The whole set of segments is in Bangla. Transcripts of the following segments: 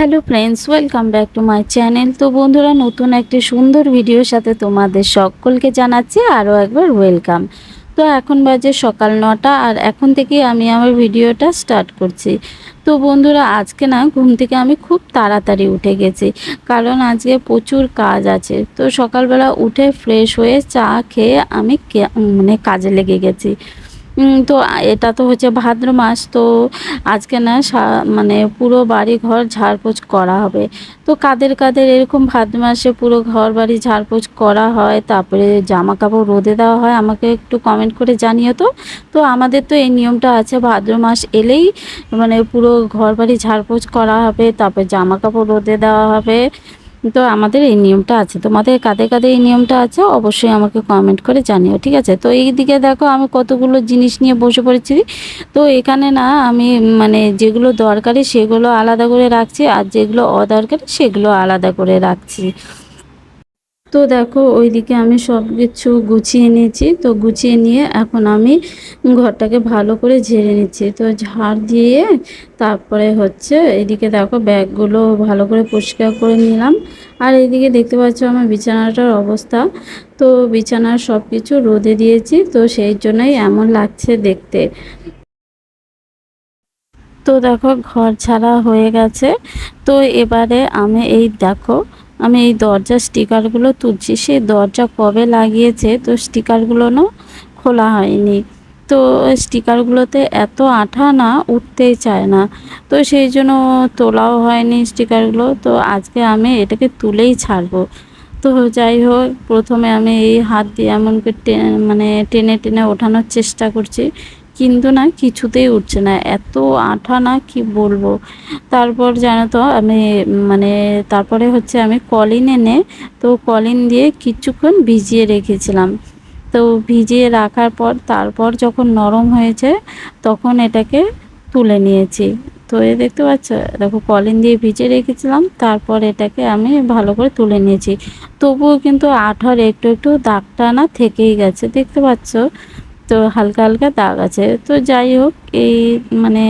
Hello friends welcome back to my channel তো বন্ধুরা, নতুন একটি সুন্দর ভিডিওর সাথে তোমাদের সকলকে জানাচ্ছি আরও একবার ওয়েলকাম তো এখন বাজে সকাল নটা আর এখন থেকে আমি আমার ভিডিওটা স্টার্ট করছি। তো বন্ধুরা, আজকে না ঘুম থেকে আমি খুব তাড়াতাড়ি উঠে গেছি, কারণ আজকে প্রচুর কাজ আছে। তো সকালবেলা উঠে ফ্রেশ হয়ে চা খেয়ে আমি মানে কাজে লেগে গেছি। তো এটা তো হচ্ছে ভাদ্র মাস, তো আজকে না মানে পুরো বাড়ি ঘর ঝাড়পোছ করা হবে। তো কাদের কাদের এরকম ভাদ্র মাসে পুরো ঘর বাড়ি ঝাড়পোছ করা হয়, তারপরে জামা কাপড় রোদে দেওয়া হয়, আমাকে একটু কমেন্ট করে জানিও তো। তো আমাদের তো এই নিয়মটা আছে, ভাদ্র মাস এলেই মানে পুরো ঘর বাড়ি ঝাড়পোছ করা হবে, তারপরে জামা কাপড় রোদে দেওয়া হবে। তো আমাদের এই নিয়মটা আছে। তোমাদের কাঁধে কাঁধে এই নিয়মটা আছে, অবশ্যই আমাকে কমেন্ট করে জানিও, ঠিক আছে? তো এই দিকে দেখো, আমি কতগুলো জিনিস নিয়ে বসে পড়েছি। তো এখানে না, আমি মানে যেগুলো দরকারি সেগুলো আলাদা করে রাখছি, আর যেগুলো অদরকারি সেগুলো আলাদা করে রাখছি। তো দেখো, ওইদিকে আমি সব কিছু গুছিয়ে নিয়েছি। তো গুছিয়ে নিয়ে এখন আমি ঘরটাকে ভালো করে ঝেড়ে নিচ্ছি। তো ঝাড় দিয়ে তারপরে হচ্ছে এদিকে দেখো, ব্যাগগুলো ভালো করে পরিষ্কার করে নিলাম। আর এইদিকে দেখতে পাচ্ছ আমার বিছানাটার অবস্থা। তো বিছানার সব কিছু রোদে দিয়েছি, তো সেই জন্যই এমন লাগছে দেখতে। তো দেখো, ঘর ছাড়া হয়ে গেছে। তো এবারে আমি এই দেখো আমি এই দরজার স্টিকারগুলো তুলছি। সে দরজা কবে লাগিয়েছে তো স্টিকারগুলো না খোলা হয়নি। তো স্টিকারগুলোতে এত আঠা না উঠতেই চায় না। তো সেই জন্য তোলাও হয়নি স্টিকারগুলো। তো আজকে আমি এটাকে তুলেই ছাড়বো। তো যাই হোক, প্রথমে আমি এই হাত দিয়ে এমন করে মানে টেনে টেনে ওঠানোর চেষ্টা করছি। কিন্তু না কিছুতেই উঠছে না। এত আঠা না কি বলব? তারপর জানো তো আমি মানে তারপরে হচ্ছে আমি কলিন এনে, তো কলিন দিয়ে কিছুক্ষণ ভিজিয়ে রেখেছিলাম। তো ভিজিয়ে রাখার পর, তারপর যখন নরম হয়েছে, তখন এটাকে তুলে নিয়েছি। তো এ দেখতে পাচ্ছ? দেখো, কলিন দিয়ে ভিজিয়ে রেখেছিলাম, তারপর এটাকে আমি ভালো করে তুলে নিয়েছি। তবুও কিন্তু আঠার একটু একটু দাগটা না থেকেই গেছে, দেখতে পাচ্ছ? তো হালকা হালকা দাগ আছে। তো যাই হোক, এই মানে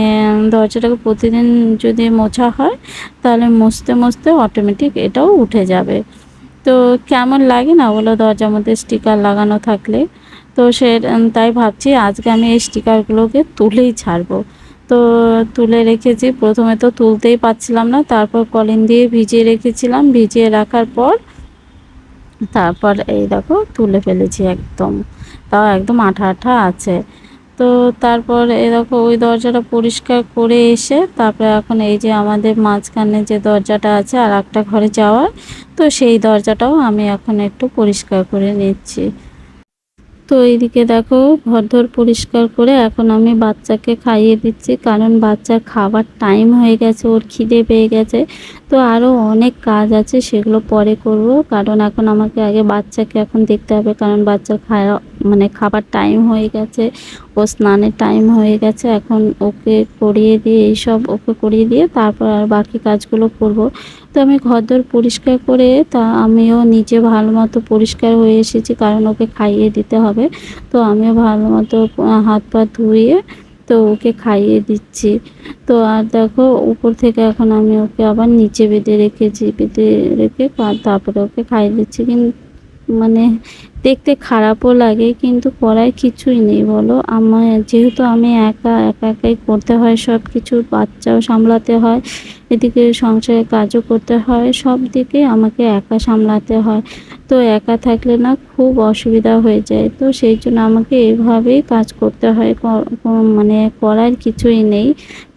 দরজাটাকে প্রতিদিন যদি মোছা হয়, তাহলে মুছতে মুছতে অটোমেটিক এটাও উঠে যাবে। তো কেমন লাগে না বলো দরজার মধ্যে স্টিকার লাগানো থাকলে? তো সে, তাই ভাবছি আজকে আমি এই স্টিকারগুলোকে তুলেই ছাড়বো। তো তুলে রেখেছি, প্রথমে তো তুলতেই পারছিলাম না, তারপর কলিন দিয়ে ভিজিয়ে রেখেছিলাম, ভিজিয়ে রাখার পর, তারপর এই দেখো তুলে ফেলেছি একদম। তাও একদম আঠা আঠা আছে। তো তারপর দেখো ওই দরজাটা পরিষ্কার করে এসে তারপরে এখন এই যে আমাদের মাঝখানে যে দরজাটা আছে আর একটা ঘরে যাওয়ার, তো সেই দরজাটাও আমি এখন একটু পরিষ্কার করে নিচ্ছি। তো এইদিকে দেখো ঘরদোর পরিষ্কার করে এখন আমি বাচ্চাকে খাইয়ে দিচ্ছি, কারণ বাচ্চার খাবার টাইম হয়ে গেছে, ওর খিদে পেয়ে গেছে। তো আরও অনেক কাজ আছে, সেগুলো পরে করব, কারণ এখন আমাকে আগে বাচ্চাকে এখন দেখতে হবে, কারণ বাচ্চার খাওয়া মানে খাবার টাইম হয়ে গেছে, ও স্নানের টাইম হয়ে গেছে, এখন ওকে করিয়ে দিয়ে এইসব ওকে করিয়ে দিয়ে তারপর আর বাকি কাজগুলো করব। তো আমি ঘরদোর পরিষ্কার করে, তা আমিও নিজে ভালো মতো পরিষ্কার হয়ে এসেছি, কারণ ওকে খাইয়ে দিতে হবে। তো আমিও ভালো মতো হাত পা ধুয়ে তো ওকে খাইয়ে দিচ্ছি। তো আর দেখো, উপর থেকে এখন আমি ওকে আবার নিচে বেঁধে রেখেছি বেঁধে রেখে তারপরে ওকে খাইয়ে দিচ্ছি। কিন্তু মানে দেখতে খারাপও লাগে, কিন্তু করার কিছুই নেই, বলো। আমার যেহেতু আমি একা একা, একাই করতে হয় সব কিছু বাচ্চাও সামলাতে হয়, এদিকে সংসারের কাজও করতে হয়, সব দিকে আমাকে একা সামলাতে হয়। তো একা থাকলে না খুব অসুবিধা হয়ে যায়, তো সেই জন্য আমাকে এভাবেই কাজ করতে হয় মানে করার কিছুই নেই।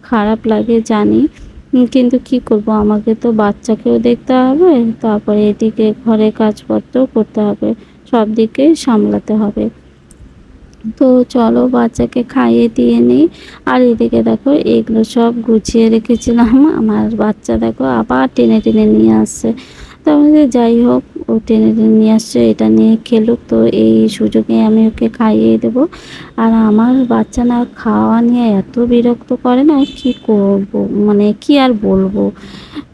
খারাপ লাগে জানি। কিন্তু কি করব? আমাকে তো বাচ্চাকেও দেখতে হবে, তারপরে এদিকে ঘরে কাজপত্র করতে হবে, সব দিকে সামলাতে হবে। তো চলো বাচ্চাকে খাইয়ে দিয়ে নিই। আর এদিকে দেখো, এগুলো সব গুছিয়ে রেখেছিলাম। আমার বাচ্চা দেখো আবার টেনে টেনে নিয়ে আসছে। তাহলে যাই হোক ও টেনে টেনে নিয়ে আসছে, এটা নিয়ে খেলুক। তো এই সুযোগে আমি ওকে খাইয়ে দেবো। আর আমার বাচ্চা না খাওয়া নিয়ে এত বিরক্ত করে না কি করব? মানে কি আর বলব?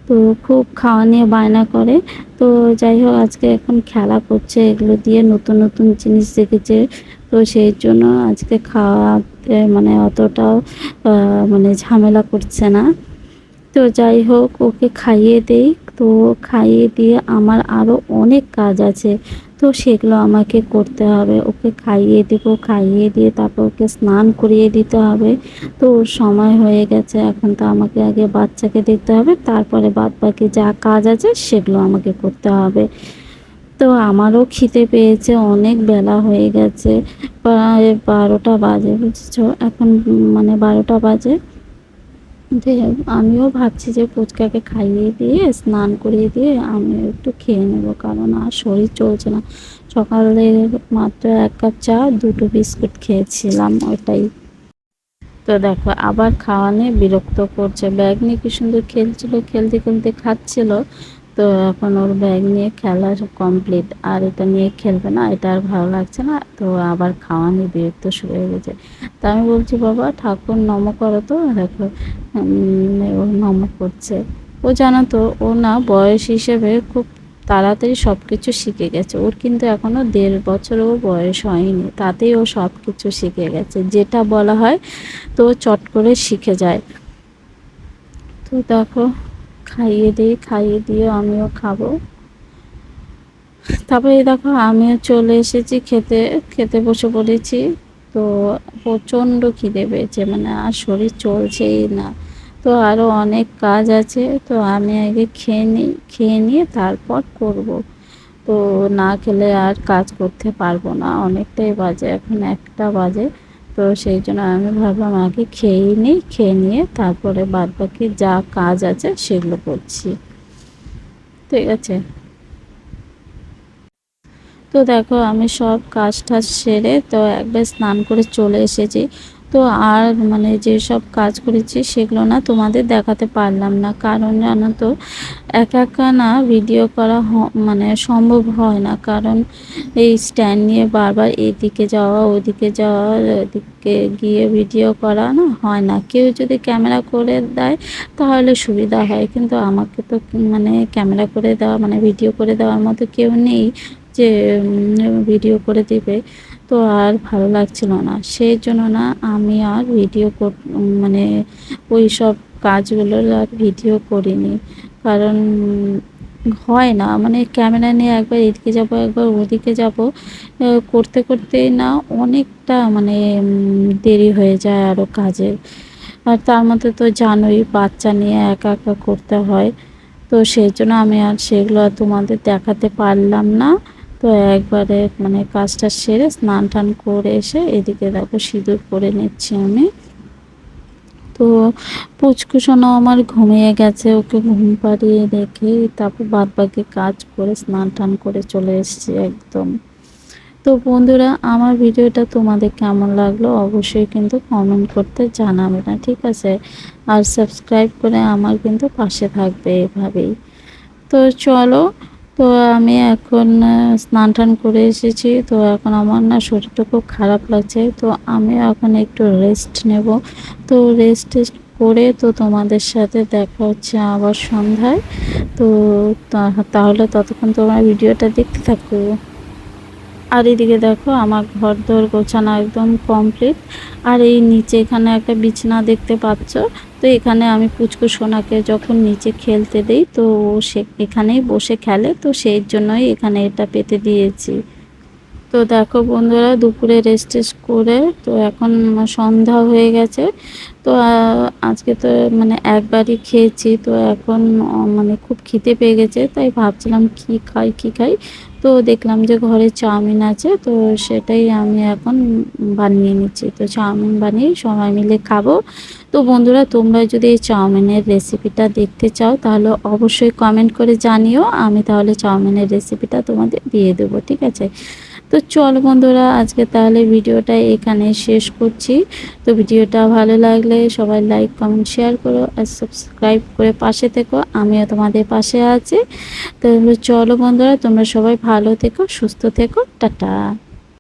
তো খুব খাওয়া নিয়ে বায়না করে। তো যাই হোক, আজকে এখন খেলা করছে, এগুলো দিয়ে নতুন নতুন জিনিস দেখেছে। তো সেই জন্য আজকে খাওয়াতে মানে অতটাও মানে ঝামেলা করছে না। তো যাই হোক, ওকে খাইয়ে দেই। তো খাইয়ে দিয়ে আমার আরও অনেক কাজ আছে। তো সেগুলো আমাকে করতে হবে। ওকে খাইয়ে দেব, খাইয়ে দিয়ে তারপর ওকে স্নান করিয়ে দিতে হবে। তো ওর সময় হয়ে গেছে। এখন তো আমাকে আগে বাচ্চাকে দেখতে হবে। তারপরে বাদ বাকি যা কাজ আছে সেগুলো আমাকে করতে হবে। তো আমারও খিদে পেয়েছে, অনেক বেলা হয়ে গেছে। প্রায় বারোটা বাজে, বুঝেছ? এখন মানে বারোটা বাজে। যে আমিও ভাবছি যে ফুচকাকে খাইয়ে দিয়ে, স্নান করিয়ে দিয়ে আমি একটু খেয়ে নেব, কারণ আর শরীর চলছে না। সকালে মাত্র এক কাপ চা, দুটো বিস্কুট খেয়েছিলাম, ওটাই। তো দেখো, আবার খাওয়া নিয়ে বিরক্ত করছে। ব্যাগ নিয়ে কি সুন্দর খেলছিল খেলতে খেলতে খাচ্ছিল। তো এখন ওর ব্যাগ নিয়ে খেলা কমপ্লিট আর এটা নিয়ে খেলবে না, এটা আর ভালো লাগছে না, তো আবার খাওয়া নিয়ে বিরক্ত শুরু হয়ে গেছে। তা আমি বলছি, বাবা, ঠাকুর নম করো তো। দেখো ও নম করছে। ও জানো তো, ও না বয়স হিসেবে খুব তাড়াতাড়ি সব কিছু শিখে গেছে। ওর কিন্তু এখনও দেড় বছরও বয়স হয়নি। তাতেই ও সব কিছু শিখে গেছে। যেটা বলা হয়, তো চট করে শিখে যায়। তো দেখো খাইয়ে দিই, খাইয়ে দিয়ে আমিও খাব। তারপরে দেখো, আমিও চলে এসেছি খেতে খেতে বসে পড়েছি। তো প্রচণ্ড খিদে পেয়েছে মানে আর শরীর চলছেই না। তো আরও অনেক কাজ আছে, তো আমি আগে খেয়ে নিই খেয়ে নিয়ে তারপর করব। তো না খেলে আর কাজ করতে পারব না, অনেকটাই বাজে, এখন একটা বাজে। তো সেই জন্য আমি ভাবলাম আগে খেয়েই নিই, খেয়ে নিয়ে তারপরে বাদ বাকি যা কাজ আছে সেগুলো করছি। ঠিক আছে? তো দেখো আমি সব কাজ টাজ সেরে তো একবার স্নান করে চলে এসেছি। তো আর মানে যেসব কাজ করেছি সেগুলো না তোমাদের দেখাতে পারলাম না। কারণ জানো তো, একা একা না ভিডিও করা মানে সম্ভব হয় না। কারণ এই স্ট্যান্ড নিয়ে বারবার এদিকে যাওয়া, ওদিকে যাওয়া, এদিকে গিয়ে ভিডিও করা না হয় না। কেউ যদি ক্যামেরা করে দেয় তাহলে সুবিধা হয়। কিন্তু আমাকে তো মানে ক্যামেরা করে দেওয়া মানে ভিডিও করে দেওয়ার মতো কেউ নেই যে ভিডিও করে দেবে। তো আর ভালো লাগছিল না। সেই জন্য না আমি আর ভিডিও মানে ওই সব কাজগুলোর আর ভিডিও করিনি। কারণ হয় না মানে ক্যামেরা নিয়ে একবার এদিকে যাব, একবার ওদিকে যাব করতে করতে না অনেকটা মানে দেরি হয়ে যায় আরও কাজের। আর তার মধ্যে তো জানোই বাচ্চা নিয়ে একা একা করতে হয়। তো সেই জন্য আমি আর সেগুলো তোমাদের দেখাতে পারলাম না। তো একবারে মানে কাজটা সেরে স্নান টান করে এসে এদিকে দেখো সিঁদুর করে নিচ্ছি আমি। তো পুচকুসোনা আমার ঘুমিয়ে গেছে, ওকে ঘুম পাড়িয়ে রেখে তারপর বাদ বাকি কাজ করে স্নান টান করে চলে এসেছি একদম। তো বন্ধুরা, আমার ভিডিওটা তোমাদের কেমন লাগল অবশ্যই কিন্তু কমেন্ট করতে জানাবে না, ঠিক আছে? আর সাবস্ক্রাইব করে আমার কিন্তু পাশে থাকবে এভাবেই। তো চলো তো আমি এখন স্নান টান করে এসেছি। তো এখন আমার না শরীরটা খুব খারাপ লাগছে। তো আমি এখন একটু রেস্ট নেব। তো রেস্ট টেস্ট করে তো তোমাদের সাথে দেখা হচ্ছে আবার সন্ধ্যায়। তো, তাহলে ততক্ষণ তোমরা ভিডিওটা দেখতে থাকো। আর এদিকে দেখো, আমার ঘর দোর গোছানো একদম কমপ্লিট আর এই নিচে এখানে একটা বিছানা দেখতে পাচ্ছ। তো এখানে আমি পুচকু সোনাকে যখন নিচে খেলতে দেই, তো ও সে এখানেই বসে খেলে। তো সেই জন্যই এখানে এটা পেতে দিয়েছি। তো দেখো বন্ধুরা, দুপুরে রেস্ট টেস্ট করে তো এখন সন্ধ্যা হয়ে গেছে। তো আজকে তো মানে একবারই খেয়েছি। তো এখন মানে খুব খিদে পেয়ে গেছে। তাই ভাবছিলাম কি খাই কি খাই? তো দেখলাম যে ঘরে চাউমিন আছে, তো সেটাই আমি এখন বানিয়ে নিচ্ছি। তো চাউমিন বানিয়ে সবাই মিলে খাব। তো বন্ধুরা, তোমরা যদি এই চাউমিনের রেসিপিটা দেখতে চাও, তাহলে অবশ্যই কমেন্ট করে জানিও। আমি তাহলে চাউমিনের রেসিপিটা তোমাদের দিয়ে দেবো, ঠিক আছে? তো চল বন্ধুরা, আজকে তাহলে ভিডিওটা এখানে শেষ করছি। তো ভিডিওটা ভালো লাগলে সবাই লাইক কমেন্ট শেয়ার করো আর সাবস্ক্রাইব করে পাশে থেকো। আমিও তোমাদের পাশে আছি। তো চলো বন্ধুরা, তোমরা সবাই ভালো থেকো, সুস্থ থেকো। টাটা।